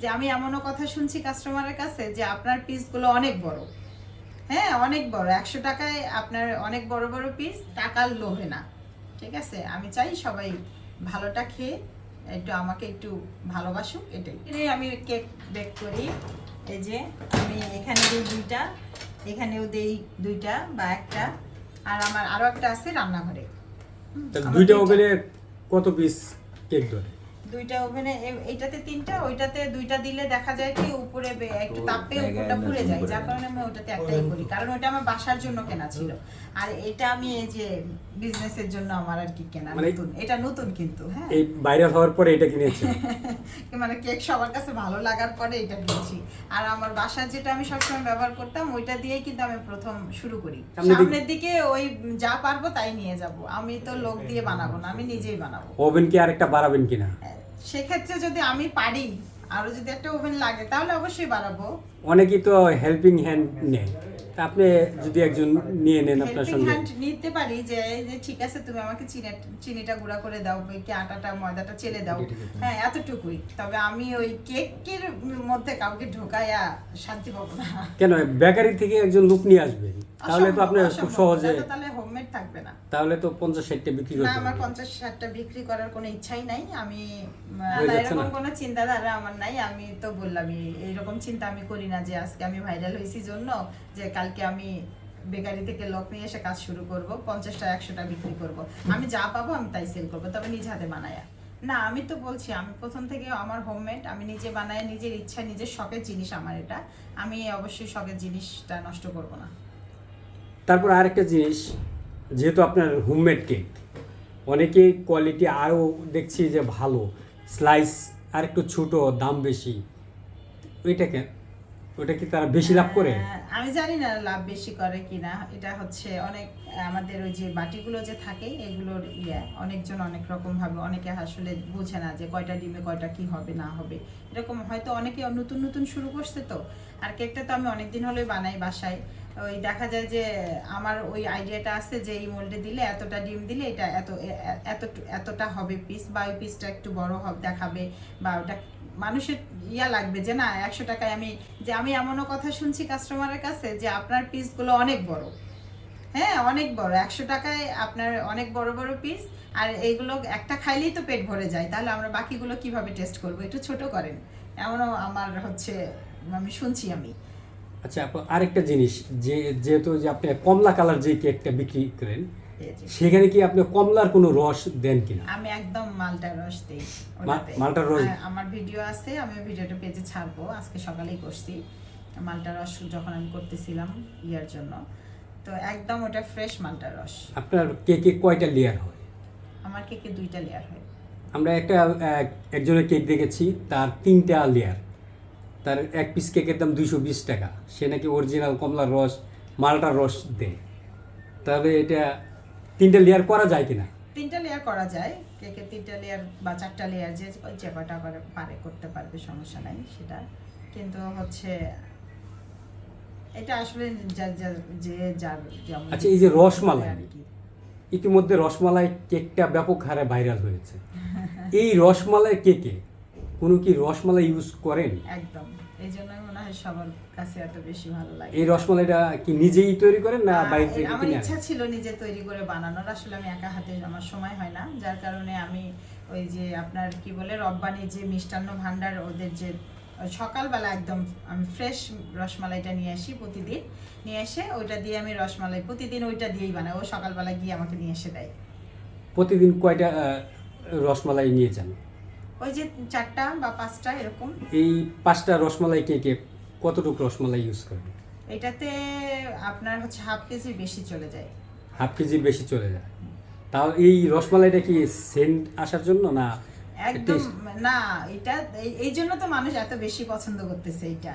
যে আমি এমনও কথা শুনছি কাস্টমারের কাছে যে আপনার পিসগুলো অনেক বড়। হ্যাঁ অনেক বড়। একশো টাকায় আপনার অনেক বড় বড় পিস টাকার লোভে না। ঠিক আছে? আমি চাই সবাই ভালোটা খেয়ে একটু আমাকে একটু ভালোবাসুক এটাই। আমি কেক বেক করি। এই যে আমি এখানে দিই দুইটা এখানেও দেই দুইটা বা একটা। আর আমার আরও একটা আছে রান্নাঘরে। দুইটা ওভেনে কত পিস কেক ধরে? দুইটা ওভেনে এইটাতে তিনটা ওইটাতে দুইটা দিলে দেখা যায় কি উপরে একটু তাপ উপরটা পুড়ে যায় যার কারণে আমি ওটাতে একটাই করি কারণ ওটা আমার বাসার জন্য কেনা ছিল। আর এটা আমি এই যে বিজনেসের জন্য আমার আর কি কেনা মানে- নতুন। এটা নতুন কিন্তু হ্যাঁ। এই ভাইরাল হওয়ার পরে এটা কিনেছে। মানে কেক সবার কাছে ভালো লাগার পরে এটা কিনছি। আর আমার বাসার যেটা আমি সবসময় ব্যবহার করতাম ওইটা দিয়েই কিন্তু আমি প্রথম শুরু করি। সামনের দিকে- সামনের দিকে ওই যা পারব তাই নিয়ে যাব। আমি তো লোক দিয়ে বানাবো না আমি নিজেই বানাবো। ওভেন কি আরেকটা বাড়াবেন কিনা? সেক্ষেত্রে যদি আমি পারি আরও যদি একটা ওভেন লাগে তাহলে অবশ্যই বাড়াবো। অনেকেই তো হেল্পিং হ্যান্ড নেয়। তা আপনি যদি একজন নিয়ে নেন আপনার সঙ্গে। হ্যান্ড নিতে পারি যে যে ঠিক আছে তুমি আমাকে চিনি চিনিটা গুঁড়া করে দাও কি আটাটা ময়দাটা চেলে দাও। হ্যাঁ এতটুকুই। তবে আমি ওই কেকের মধ্যে কাউকে ঢোকায়া শান্তি পাবো না। কেন? বেকারি থেকে একজন লোক নিয়ে আসবেন তাহলে তো আপনি খুব সহজে তাহলে হোমমেড থাকবে না। তাহলে তো পঞ্চাশ ষাটটা বিক্রি না আমার পারবেন। পঞ্চাশ ষাটটা বিক্রি করার কোনো ইচ্ছাই নাই। আমি এরকম কোনো চিন্তাধারা আমার নাই। আমি তো বললামই এইরকম চিন্তা আমি করি না যে আজকে আমি ভাইরাল হয়েছি জন্য যে কালকে আমি বেকারি থেকে লোক নিয়ে এসে কাজ শুরু করব পঞ্চাশটা একশোটা বিক্রি করব। আমি যা পাবো আমি তাই সেল করব তবে নিজ হাতে বানায়া। না আমি তো বলছি আমি প্রথম থেকে আমার হোমমেড আমি নিজে বানাই নিজের ইচ্ছা নিজের শখের জিনিস আমার এটা। আমি অবশ্যই শখের জিনিসটা নষ্ট করব না। তারপর আরেকটা জিনিস যেহেতু আপনার হোমমেড কেক অনেকেই কোয়ালিটি আরও দেখছি যে ভালো স্লাইস আর একটু ছোটো, দাম বেশি ওইটাকে ওটা কি তারা বেশি লাভ করে? আমি জানি না লাভ বেশি করে কিনা, এটা হচ্ছে অনেক, আমাদের ওই যে বাটিগুলো যে থাকে, এগুলোর ইয়ে অনেকজন অনেক রকম ভাবে অনেকে আসলে বোঝে না যে কয়টা ডিমে কয়টা কি হবে, না হবে। এরকম হয়তো অনেকে নতুন নতুন শুরু করছে তো, আর কেকটা তো আমি অনেক দিন হলেই বানাই বাসায়। ওই দেখা যায় যে আমার ওই আইডিয়াটা আছে যে এই মোল্ডে দিলে, এতটা ডিম দিলে এটা এত এত এতটা হবে পিস বা ওই পিসটা একটু বড় হবে, দেখাবে বা ওটা মানুষের ইয়া লাগবে যে না, একশো টাকায় আমি, যে আমি এমনও কথা শুনছি কাস্টমারের কাছে যে আপনার পিসগুলো অনেক বড়। হ্যাঁ অনেক বড়। একশো টাকায় আপনার অনেক বড় বড় পিস আর এইগুলো একটা খাইলেই তো পেট ভরে যায়। তাহলে আমরা বাকিগুলো কীভাবে টেস্ট করব? একটু ছোট করেন। এমনও আমার হচ্ছে, আমি শুনছি আমি। আচ্ছা আপু, আরেকটা জিনিস যে যেহেতু যে আপনি কমলা কালার যে কেকটা বিক্রি করেন সেখানে কি আপনি কমলার কোনো রস দেন কিনা? আমি একদম মালটা রস দিই মালটার রস? আমার ভিডিও আছে আমি ভিডিওটা পেজে ছাড়বো আজকে সকালেই করছি। মালটা রস যখন আমি করতেছিলাম ইয়ার জন্য। তো একদম ওটা ফ্রেশ মালটা রস। আপনার কেকে কয়টা লেয়ার হয়? আমার কেকে দুইটা লেয়ার হয়। আমরা একটা একজনের কেক দেখেছি তার তিনটা লেয়ার তার এক পিস কেকের দাম দুইশো বিশ টাকা। সে নাকি অরিজিনাল কমলার রস মালটার রস দেয়। তবে এটা তিনটা লেয়ার করা যায় কিনা? তিনটা লেয়ার করা যায়। কেকের তিনটা লেয়ার বা চারটা লেয়ার যে যে কয়টা করে পারে করতে পারবে সমস্যা নাই সেটা। কিন্তু হচ্ছে এটা আসলে যা- যা- যে যার যেমন আচ্ছা, এই যে রসমালাই। আর কি। ইতিমধ্যে রসমালাই কেকটা ব্যাপক হারে ভাইরাল হয়েছে। এই রসমালাই কেকে কোনো কি রসমালাই ইউজ করেন? একদম। এই জন্যই মনে হয় সবার কাছে এত বেশি ভালো লাগে। এই রসমালাইটা কি নিজেই তৈরি করেন না বাইরে থেকে কিনে আমার ইচ্ছা ছিল নিজে তৈরি করে বানানোর আসলে আমি একা হাতে আমার সময় হয় না। যার কারণে আমি ওই যে আপনার কি বলে রব্বানি যে মিষ্টান্ন ভান্ডার ওদের যে সকালবেলা একদম আমি ফ্রেশ রসমালাইটা নিয়ে আসি প্রতিদিন। নিয়ে এসে ওইটা দিয়ে আমি রসমালাই প্রতিদিন ওইটা দিয়েই বানাই। ও সকালবেলা গিয়ে আমাকে নিয়ে এসে দেয়। প্রতিদিন কয়টা রসমালাই নিয়ে যান? ওই যে চারটা বা পাঁচটা এরকম। এই পাঁচটা রসমালাই কেকে কতটুকু রসমালাই ইউজ করেন এটাতে আপনার হচ্ছে হাফ কেজি বেশি চলে যায়। হাফ কেজির বেশি চলে যায়। তাও এই রসমালাইটা কি সেন্ট আসার জন্য না একদম না এটা এই জন্য তো মানুষ এত বেশি পছন্দ করতেছে এটা।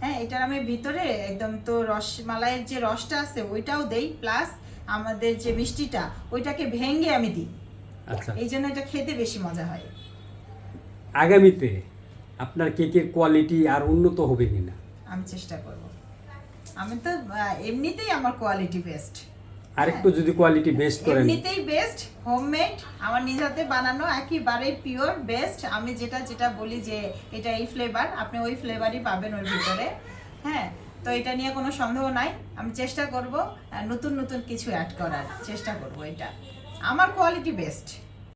হ্যাঁ এটার আমি ভিতরে একদম তো রসমালাইয়ের যে রসটা আছে ওইটাও দেই প্লাস আমাদের যে মিষ্টিটা ওইটাকে ভেঙে আমি দিই। আচ্ছা। এই জন্য এটা খেতে বেশি মজা হয়। আগামীতে আপনার কেকের কোয়ালিটি আর উন্নত হবে কিনা? আমি চেষ্টা করব। আমি তো এমনিতেই আমার কোয়ালিটি বেস্ট আরেকটু যদি কোয়ালিটি বেস্ট করেন। এমনিতেই বেস্ট হোমমেড আমার নিজ হাতে বানানো একেবারেই পিওর বেস্ট আমি যেটা যেটা বলি যে এটা এই ফ্লেভার আপনি ওই ফ্লেভারই পাবেন ওর ভিতরে। হ্যাঁ তো এটা নিয়ে কোনো সন্দেহ নাই। আমি চেষ্টা করব নতুন নতুন কিছু অ্যাড করার। চেষ্টা করব এটা। আমার কোয়ালিটি বেস্ট